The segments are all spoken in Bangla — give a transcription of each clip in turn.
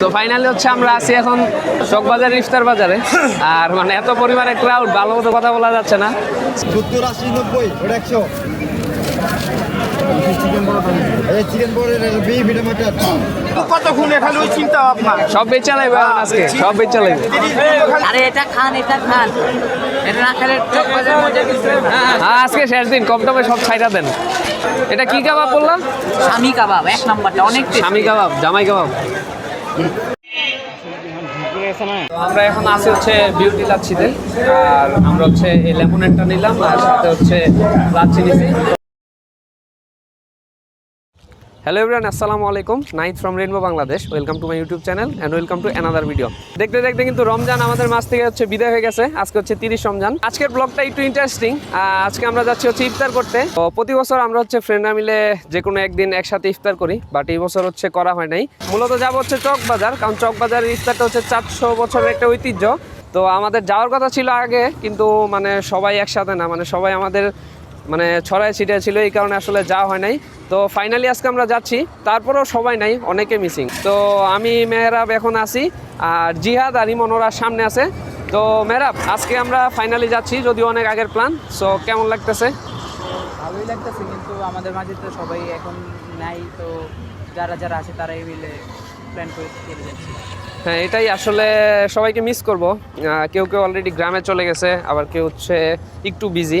তো ফাইনালি হচ্ছে আমরা আছি এখন চকবাজার ইফতার বাজারে। আর মানে এত পরিমাণে ক্রাউড ভালো মতো কথা বলা যাচ্ছে না। সত্তর আশি নব্বই ওটা একশো। সব বেচা লাগবে আজকে সব বেচা লাগবে আরে এটা খান এটা হ্যাঁ, আজকে শেষ দিন কম টমে সব ছাইটা দেন। এটা কি কাবাব বললাম? স্বামী কাবাব এক নাম্বারটা অনেক স্বামী কাবাব জামাই কাবাব। আমরা এখন আছি হচ্ছে বিউটি লাচ্ছিতে আর আমরা হচ্ছে এই লেমনেটটা নিলাম, আর সাথে হচ্ছে লাচ্ছি নিছি। হ্যালো এভরিওয়ান আসসালামু আলাইকুম night from Rainbow Bangladesh welcome to my YouTube channel and welcome to another video দেখতে দেখতে কিন্তু রমজান আমাদের মাছ থেকে হচ্ছে বিদায় হয়ে গেছে। আজকে হচ্ছে তিরিশ রমজান। আজকের ব্লগটা একটু ইন্টারেস্টিং আজকে আমরা যাচ্ছি হচ্ছে ইফতার করতে। তো প্রতি বছর আমরা হচ্ছে ফ্রেন্ডরা মিলে যে কোনো একদিন একসাথে ইফতার করি বাট এই বছর হচ্ছে করা হয় নাই। মূলত যাব হচ্ছে চক বাজার, কারণ চক বাজারের ইফতারটা হচ্ছে চারশো বছরের একটা ঐতিহ্য। তো আমাদের যাওয়ার কথা ছিল আগে, কিন্তু মানে সবাই একসাথে না মানে সবাই আমাদের মানে ছড়ায় ছিটিয়ে ছিল এই কারণে আসলে যাওয়া হয় নাই। তো ফাইনালি আজকে আমরা যাচ্ছি তারপরেও সবাই নাই অনেকে মিসিং তো আমি মেহরাব এখন আছি আর জিহাদ আর ইমন ওরা সামনে আছে। তো মেহরাব আজকে আমরা ফাইনালি যাচ্ছি যদিও অনেক আগের প্ল্যান সো কেমন লাগতেছে? ভালোই লাগতেছে কিন্তু আমাদের মাঝে তো সবাই এখন নাই তো যারা যারা আছে তারাই মিলে প্ল্যান করে চলে যাচ্ছি। হ্যাঁ এটাই আসলে সবাইকে মিস করব। কেউ কেউ অলরেডি গ্রামে চলে গেছে আবার কেউ হচ্ছে একটু বিজি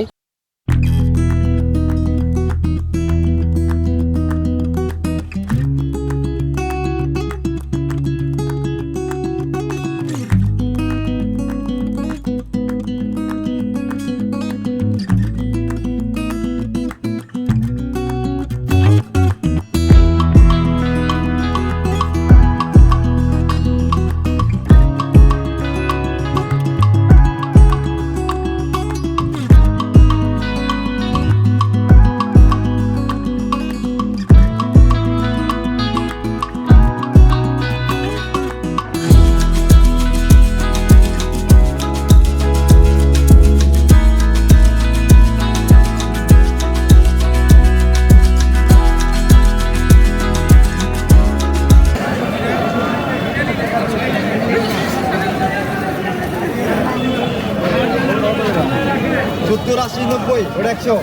সত্তর আশি নব্বই ওটা একশো।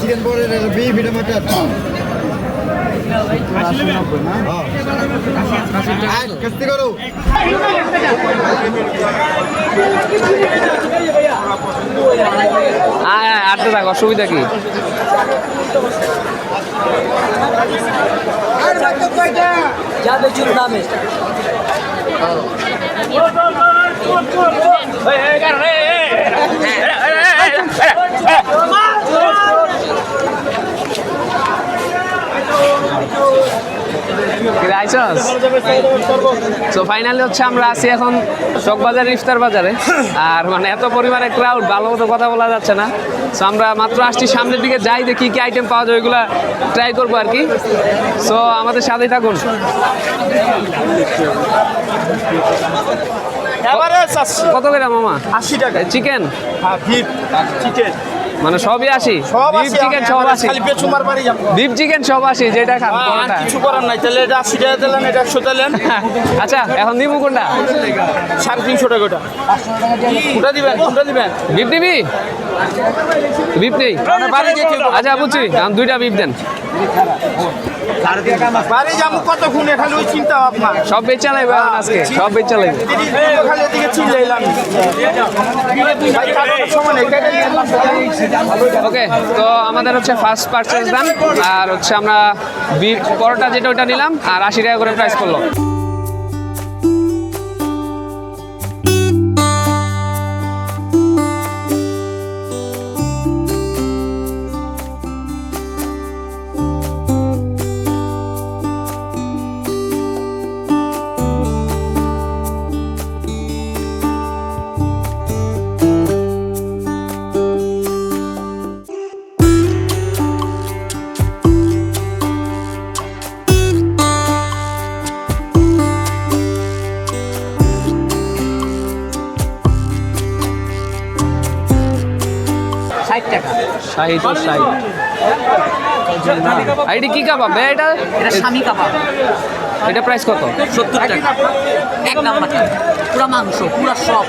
চিকেন পরের বিফ এটা মাটন কাস্তি করো। আয় আয় আটতে থাক অসুবিধা কি? যাবে চুল দামে। তো ফাইনালি হচ্ছে আমরা আছি এখন চকবাজার, ইফতার বাজারে। আর মানে এত পরিমাণে ক্রাউড ভালো মতো কথা বলা যাচ্ছে না। সো আমরা মাত্র আসছি সামনের দিকে, যাই কী কী আইটেম পাওয়া যায়, ওইগুলো ট্রাই করব আর কি। সো আমাদের সাথেই থাকুন। এবারে কত করে মামা? আশি টাকা। চিকেন হ্যাঁ চিকেন মানে সবই আসি। আছে চিকেন সব আসি। বিফ চিকেন সব আসি যেটা খান কোনটা? কিছু করার নাই তাহলে এটা আশি টাকা দিলেন এটা একশো দিলেন। আচ্ছা এখন নিবো কোনটা? সাড়ে তিনশো টাকা ওটা। কোনটা দিবেন কোনটা দিবেন। বিফ দিবি? বিফ নেই। আচ্ছা বুঝছি। এখন দুইটা বিফ দেন। সব বেচা লাগবে এখন আজকে। সব বেচা লাগবে। খালি এদিকে চিল্লে ওকে তো আমাদের হচ্ছে ফার্স্ট পারচেজ দাম আর হচ্ছে আমরা বিট পরোটা যেটা ওটা নিলাম, আর আশি টাকা করে প্রাইস করল। ষাট আইডি কি কাবাব? ভাই এটা এটা স্বামী কাবাব। এটা প্রাইস কত? সত্তর টাকা। এক নাম্বার পুরা মাংস পুরা সব।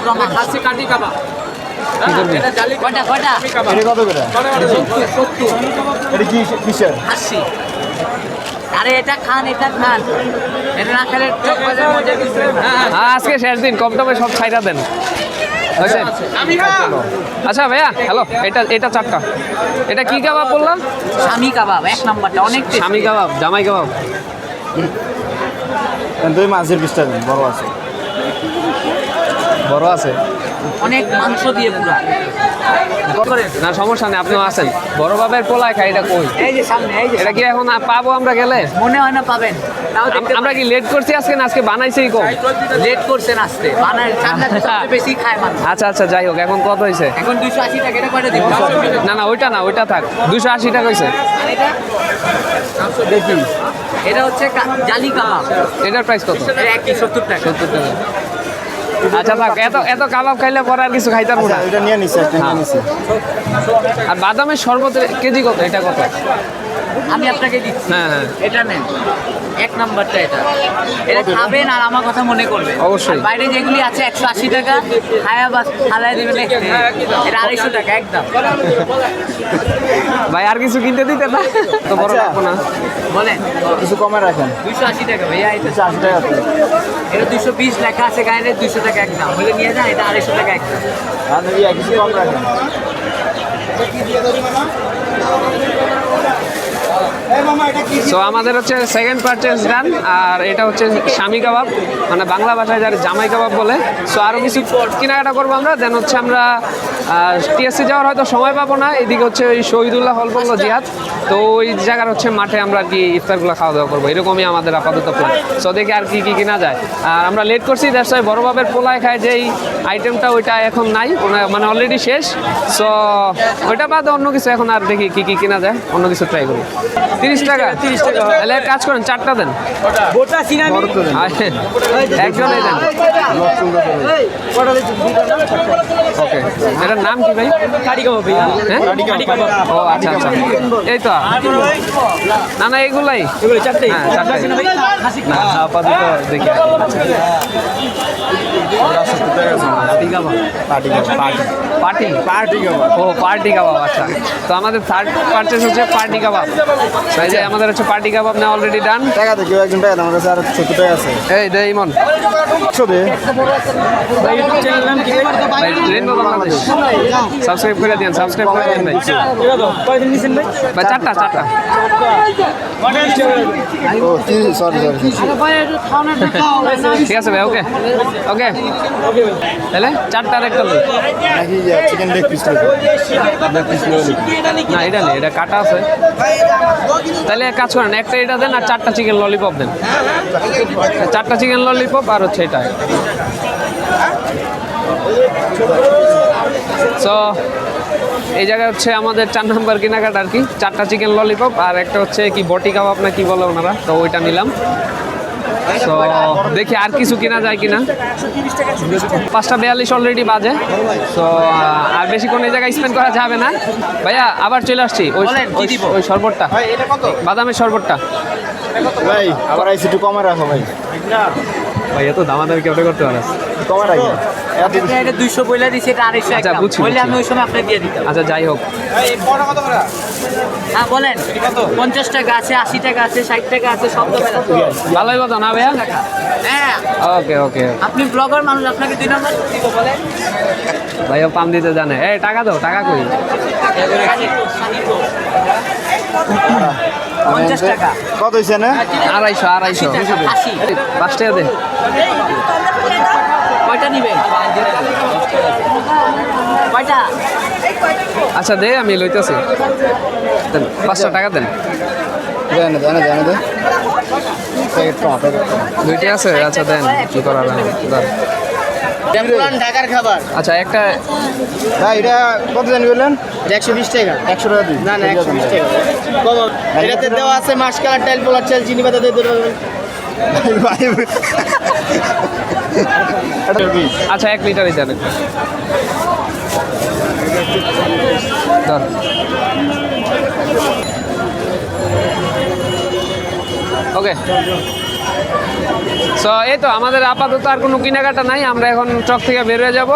পুরা মাংস। কাটি কাবাব। কয়টা কয়টা? এটা কত করে? সত্তর সত্তর। এটা কি কিসের? আশি আরে এটা খান এটা খান। এটা না খেলে। হ্যাঁ, আজকে শেষ দিন। কম দামে সব ছাইরা দেন। হয়েছে আচ্ছা ভাইয়া হ্যালো এটা এটা চারটা। এটা কি কাবাব বললাম? স্বামী কাবাব এক নাম্বারটা অনেক। স্বামী কাবাব জামাই কাবাব। দুই মাছের পিসটা বড় আছে। বড় আছে? অনেক মাংস দিয়ে পুরা। না সমস্যা নেই আপনিও আছেন। বড় বাবের পোলায় খাই এটা কই? এই যে সামনে এই যে এটা কি এখন পাবো আমরা গেলে? মনে হয় না পাবেন। আমরা কি লেট করছি আজকে না আজকে বানাইছেই কম? লেট করছেন আসতে বানায় বেশি খায় মানুষ। আচ্ছা আচ্ছা যাই হোক এখন কত হয়েছে এখন দুইশো আশি টাকা এটা কয়টা দিব? না না ওইটা না ওইটা থাক। দুশো আশি টাকা হয়েছে এটা? দেখি এটা হচ্ছে জালি কাবাব। এটার প্রাইস কত? এটা একই সত্তর টাকা। সত্তর টাকা। আচ্ছা থাক এত এত কাবাব খাইলে পরে আর কিছু খাইতে পারব আচ্ছা না। এটা নিয়ে নিছে এটা নিয়ে নিছে। আর বাদামের শরবত কেজি কত? এটা কত? আমি আপনাকে দিচ্ছি। হ্যাঁ হ্যাঁ। এটা নেন। এক নাম্বারটা এটা। এটা খাবেন আর আমার কথা মনে করবেন। অবশ্যই। বাইরে যেগুলি আছে একশো আশি টাকা খায়া বা খালায় দিবেন এটা আড়াইশো টাকা একদম। ভাই আর কিছু কিনতে দিতে না তো বড় আচ্ছা। রাখব না। বলেন। কিছু কমে রাখেন। দুইশো আশি টাকা ভাইয়া এটা। আশি টাকা এটা দুইশো বিশ লেখা আছে গায়ে দুইশো টাকা একদম। বলে নিয়ে যান এটা আড়াইশো টাকা একদম। ইয়া কিছু কম রাখেন। সো আমাদের হচ্ছে সেকেন্ড পারচেস ডান আর এটা হচ্ছে স্বামী কাবাব মানে বাংলা ভাষায় যার জামাই কাবাব বলে। সো আরও কিছু কেনাকাটা করব আমরা দেন হচ্ছে আমরা টিএসসি যাওয়ার হয়তো সময় পাবো না এদিকে হচ্ছে ওই শহীদুল্লাহ হল বলল জিহাদ। তো ওই জায়গার হচ্ছে মাঠে আমরা আর কি ইফতারগুলো খাওয়া দাওয়া করব এরকমই আমাদের আপাতত প্ল্যান সো দেখি আর কি কী কেনা যায়। আর আমরা লেট করছি দ্যাটস ওয়াই বড় বাবের পোলায় খায় যেই আইটেমটা ওইটা এখন নাই মানে অলরেডি শেষ। সো ওইটা বাদ অন্য কিছু এখন আর দেখি কী কী কেনা যায় অন্য কিছু ট্রাই করি। তিরিশ টাকা? তিরিশ টাকা। তাহলে এক কাজ করেন চারটা দেন। আয়, একজনই দেন। ওকে। এটার নাম কি ভাই? হ্যাঁ? ও আচ্ছা আচ্ছা। এই তো। না না এগুলাই। হ্যাঁ চারটাই না আপাতত দেখি। Party party. ও পার্টি কাবাব আচ্ছা। তো আমাদের থার্ড পার্চেস হচ্ছে পার্টি কাবাব। যে আমাদের হচ্ছে পার্টি কাবাব না অলরেডি ডান টাকা তো কেউ একজন টাকা কাছে আর টাকা আছে। এই দে ইমন। ভাই বাংলাদেশ সাবস্ক্রাইব করে দিন সাবস্ক্রাইব করে দিন ভাই? ভাই চারটা চারটা। সরি সরি ঠিক আছে ভাই ওকে ওকে। তাহলে চারটার একটা লই। চিকেন লেগ পিস না এটা নেই এটা কাটা আছে। তাহলে এক কাজ করেন, একটা এটা দেন আর চারটা চিকেন ললিপপ দেন। চারটা চিকেন ললিপপ আর হচ্ছে এটা। সো এই জায়গায় হচ্ছে আমাদের চার নাম্বার কেনাকাটা আর কি। চারটা চিকেন ললিপপ আর একটা হচ্ছে কি বটি কাবাব না কি বলে ওনারা, তো ওইটা নিলাম। তো দেখি আর কিছু কেনা যায় কিনা। পাঁচটা বিয়াল্লিশ অলরেডি বাজে। তো আর বেশিক্ষণ এই জায়গায় স্পেন্ড করা যাবে না। ভাইয়া আবার চলে আসছি ওই ওই- শরবতটা। বাদামের শরবতটা। ভাই আবার আইসি একটু কমে রাখো ভাই। ভাই এত দামাদামি কেমন করতে পারস কমে রাখি। এটা এটা দুইশো বইলা এটা আচ্ছা, বুঝছি, বললে আমি ওই সময় আপনাকে দিয়ে দিতাম। আচ্ছা যাই হোক। হ্যাঁ বলেন। পঞ্চাশ টাকা আছে আশি টাকা আছে ষাট টাকা আছে সব আছে ভালোই কথা না ভাইয়া? হ্যাঁ। ওকে ওকে। আপনি ব্লগার মানুষ আপনাকে দুই নম্বর দিব বলেন। ভাইয়া পাম দিতে জানে। এই টাকা দাও টাকা কই? পঞ্চাশ টাকা। কত হয়েছে না? আড়াইশো আড়াইশো। পাঁচ টাকা দে কয়টা নিবেন কয়টা আচ্ছা দে আমি লইতেছি। দেন পাঁচটা টাকা দেন। দেন দেন দুইটি আছে? আচ্ছা দেন কি করার ঢাকার খাবার। আচ্ছা একটা ভাই এটা কত জানি বললেন? একশো বিশ টাকা। একশো টাকা দিন। না না একশো বিশ টাকা। কম এটাতে দেওয়া আছে মাসকালার টাইল পোলার চাল চিনি পাতা দিয়ে দেওয়া ভাই আচ্ছা এক লিটারই দেন। একটা। ধর ওকে সো এই তো আমাদের আপাতত আর কোনো কেনাকাটা নাই, আমরা এখন চক থেকে বের হয়ে যাব।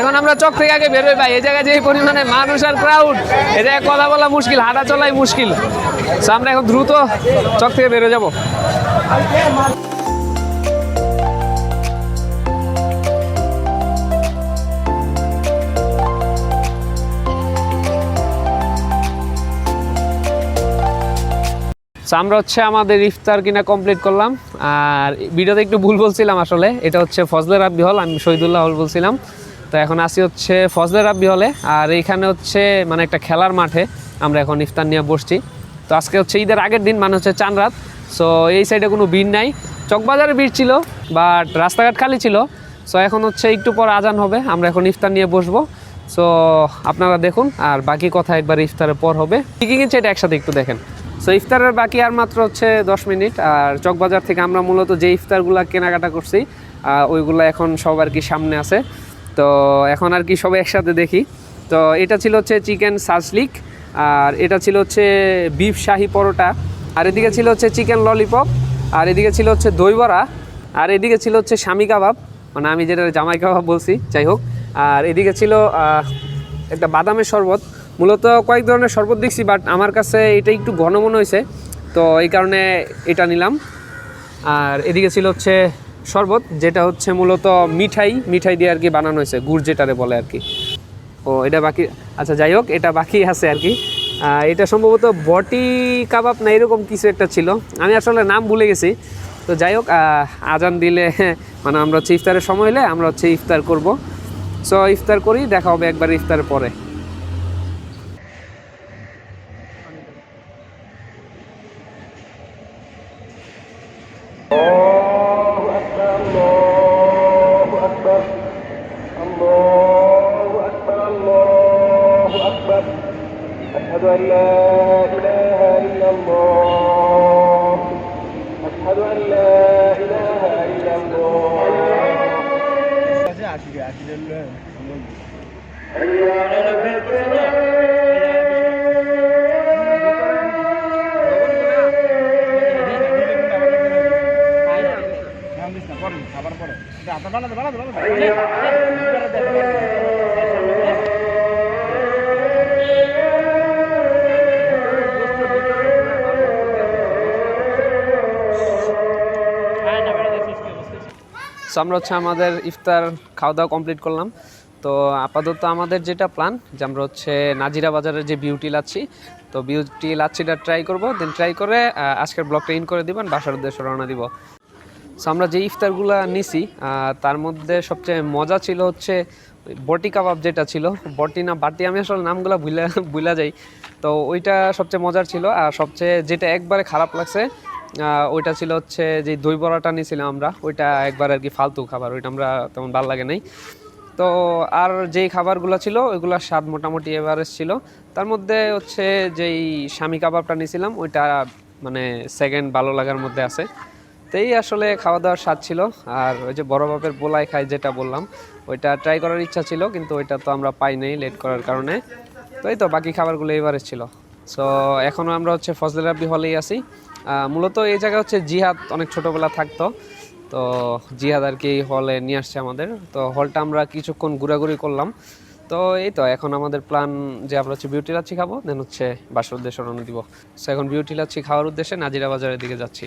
এখন আমরা চক থেকে আগে বের হয়ে পাই এই জায়গায় যে পরিমাণে মানুষ আর ক্রাউড এই জায়গায় কথা বলা মুশকিল, হাঁটা চলাই মুশকিল। সো আমরা এখন দ্রুত চক থেকে বের হয়ে যাব। আমরা হচ্ছে আমাদের ইফতার কিনা কমপ্লিট করলাম। আর ভিডিওতে একটু ভুল বলছিলাম আসলে, এটা হচ্ছে ফজলে রাব্বি হল, আমি শহীদুল্লাহ হল বলছিলাম। তো এখন আসি হচ্ছে ফজলে রাব্বি হলে, আর এইখানে হচ্ছে মানে একটা খেলার মাঠে আমরা এখন ইফতার নিয়ে বসছি। তো আজকে হচ্ছে ঈদের আগের দিন মানে হচ্ছে চান রাত। সো এই সাইডে কোনো ভিড় নাই। চকবাজারে ভিড় ছিল বাট রাস্তাঘাট খালি ছিল। সো এখন হচ্ছে একটু পর আজান হবে, আমরা এখন ইফতার নিয়ে বসবো। সো আপনারা দেখুন, আর বাকি কথা একবার ইফতারের পর হবে। কী কী কিনছে এটা একসাথে একটু দেখেন। সো ইফতারের বাকি আর মাত্র হচ্ছে দশ মিনিট, আর চকবাজার থেকে আমরা মূলত যে ইফতারগুলো কেনাকাটা করছি ওইগুলো এখন সব আর কি সামনে আছে। তো এখন আর কি সবাই একসাথে দেখি। তো এটা ছিল হচ্ছে চিকেন সাসলিক আর এটা ছিল হচ্ছে বিফ শাহি পরোটা, আর এদিকে ছিল হচ্ছে চিকেন ললিপপ, আর এদিকে ছিল হচ্ছে দই বড়া, আর এদিকে ছিল হচ্ছে স্বামী কাবাব মানে আমি যেটা জামাই কাবাব বলছি, যাই হোক। আর এদিকে ছিল একটা বাদামের শরবত মূলত কয়েক ধরনের শরবত দেখছি বাট আমার কাছে এটা একটু ঘন মনে হয়েছে। তো এই কারণে এটা নিলাম। আর এদিকে ছিল হচ্ছে শরবত, যেটা হচ্ছে মূলত মিঠাই মিঠাই দিয়ে আর কি বানানো হয়েছে, গুড় যেটারে বলে আর কি। ও, এটা বাকি আচ্ছা যাই হোক, এটা বাকি আছে আর কি। এটা সম্ভবত বটি, কাবাব না এরকম কিছু একটা ছিল। আমি আসলে নাম ভুলে গেছি। তো যাই হোক আজান দিলে মানে আমরা হচ্ছে ইফতারের সময় হলে আমরা হচ্ছে ইফতার করব। সো ইফতার করি, দেখা হবে একবার ইফতার পরে। আমরা হচ্ছে আমাদের ইফতার খাওয়া দাওয়া কমপ্লিট করলাম। তো আপাতত আমাদের যেটা প্ল্যান যে আমরা হচ্ছে নাজিরা বাজারের যে বিউটি লাচ্ছি, তো বিউটি লাচ্ছিটা ট্রাই করব দেন ট্রাই করে আজকের ব্লগটা ইন করে দিবেন, বাসার উদ্দেশ্যে রওনা দিব। সো আমরা যে ইফতারগুলো নিছি তার মধ্যে সবচেয়ে মজা ছিল হচ্ছে বটি কাবাব যেটা ছিল। বটি না, বাটি, আমি আসলে নামগুলো ভুলে, ভুলা যাই। তো ওইটা সবচেয়ে মজার ছিল। আর সবচেয়ে যেটা একবারে খারাপ লাগছে ওইটা ছিল হচ্ছে যে দই বড়াটা নিয়েছিলাম আমরা। ওইটা একবার আর কি ফালতু খাবার, ওইটা আমরা তেমন ভালো লাগে নাই। তো আর যেই খাবারগুলো ছিল, ওইগুলোর স্বাদ মোটামুটি এভারেজ ছিল। তার মধ্যে হচ্ছে যেই স্বামী কাবাবটা নিয়েছিলাম ওইটা মানে সেকেন্ড ভালো লাগার মধ্যে আছে। তো এই আসলে খাওয়া দাওয়ার স্বাদ ছিল। আর ওই যে বড় বাপের বোলাই খাই যেটা বললাম, ওইটা ট্রাই করার ইচ্ছা ছিল, কিন্তু ওইটা তো আমরা পাই নাই লেট করার কারণে। তো এই তো বাকি খাবারগুলো এভারেজ ছিল। সো এখনও আমরা হচ্ছে ফজলে রাব্বি হলেই আছি। মূলত এই জায়গায় হচ্ছে জিহাদ অনেক ছোটোবেলা থাকতো। তো জিহাদ আর কি হলে নিয়ে আসছে আমাদের। তো হলটা আমরা কিছুক্ষণ ঘোরাঘুরি করলাম। তো এই তো এখন আমাদের প্ল্যান যে আমরা হচ্ছে বিউটি লাচ্ছি খাব দেন হচ্ছে বাসার উদ্দেশ্যে রওনা দিব। সো এখন বিউটি লাচ্ছি খাওয়ার উদ্দেশ্যে নাজিরা বাজারের দিকে যাচ্ছি।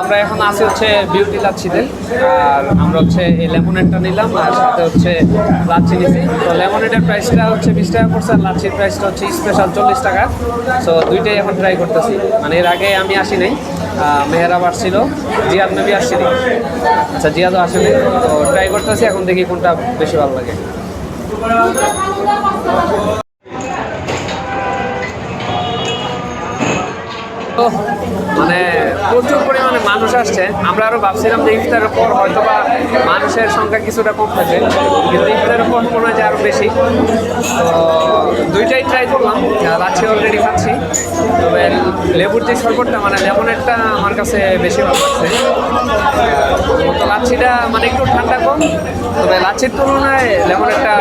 আমরা এখন আছি হচ্ছে বিউটি লাচ্ছিতে আর আমরা হচ্ছে এই লেমনেডটা নিলাম, আর সাথে হচ্ছে লাচ্ছি নিছি। তো লেমনেডের প্রাইসটা হচ্ছে বিশ টাকা পড়ছে, আর লাচ্ছির প্রাইসটা হচ্ছে স্পেশাল চল্লিশ টাকা। সো দুইটাই এখন ট্রাই করতেছি। মানে এর আগে আমি আসি নাই মেহরাব আসছিল জিয়াদ নবী আসছিল। আচ্ছা জিয়াদও আসেনি তো ট্রাই করতেছি, এখন দেখি কোনটা বেশি ভালো লাগে। তো মানে প্রচুর পরিমাণে মানুষ আসছে। আমরা আরও ভাবছিলাম যে ইফতারের পর হয়তো বা মানুষের সংখ্যা কিছুটা কম থাকবে কিন্তু ইফতারের পর মনে হয় যে আরও বেশি। তো দুইটাই ট্রাই করলাম লাচ্ছি অলরেডি খাচ্ছি। তবে লেবুর যে শরবতটা মানে লেমনেরটা আমার কাছে বেশি ভালো লাগছে। তো লাচ্ছিটা মানে একটু ঠান্ডা কম, তবে লাচ্ছির তুলনায় লেমনেরটা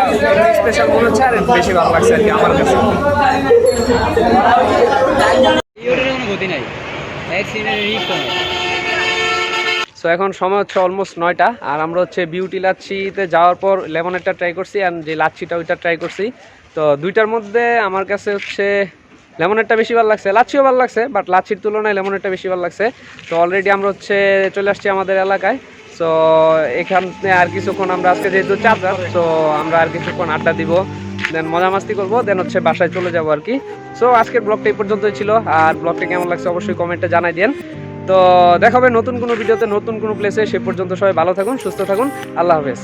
স্পেশাল মনে হচ্ছে আর বেশি ভালো লাগছে আর কি আমার কাছে। সো এখন সময় হচ্ছে অলমোস্ট নয়টা, আর আমরা হচ্ছে বিউটি লাচ্ছিতে যাওয়ার পর লেমনেরটা ট্রাই করছি আর যে লাচ্ছিটা ওইটা ট্রাই করছি। তো দুইটার মধ্যে আমার কাছে হচ্ছে লেমনেরটা বেশি ভালো লাগছে। লাচ্ছিও ভালো লাগছে বাট লাচ্ছির তুলনায় লেমনেরটা বেশি ভালো লাগছে। তো অলরেডি আমরা হচ্ছে চলে আসছি আমাদের এলাকায়। সো এখানে আর কিছুক্ষণ আমরা আজকে যেহেতু চাঁদা তো আমরা আর কিছুক্ষণ আড্ডা দিব। দেন মজা মাস্তি করব দেন হচ্ছে বাসায় চলে যাব আর কি। সো আজকের ব্লগটা এই পর্যন্তই ছিল। আর ব্লগটা কেমন লাগছে অবশ্যই কমেন্টে জানাই দেন। তো দেখাবে নতুন কোনো ভিডিওতে নতুন কোনো প্লেসে সে পর্যন্ত সবাই ভালো থাকুন, সুস্থ থাকুন। আল্লাহ হাফেজ।